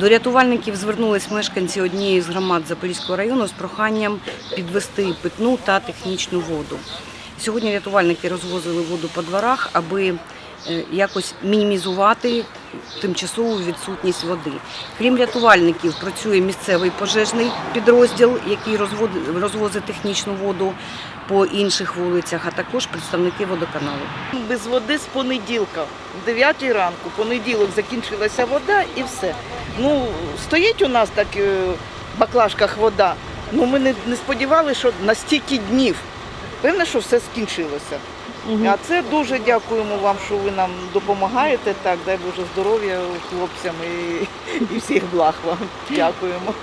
До рятувальників звернулись мешканці однієї з громад Запорізького району з проханням підвести питну та технічну воду. Сьогодні рятувальники розвозили воду по дворах, аби е, якось мінімізувати тимчасову відсутність води. Крім рятувальників, працює місцевий пожежний підрозділ, який розвозить технічну воду по інших вулицях, а також представники водоканалу. Без води з понеділка, в 9 ранку, понеділок закінчилася вода і все. Ну, стоїть у нас так е, в баклажках вода. Ну ми не, сподівалися, що на стільки днів. Певне, що все скінчилося. А це дуже дякуємо вам, що ви нам допомагаєте. Так, дай Боже здоров'я хлопцям і, і всіх благ вам. Дякуємо.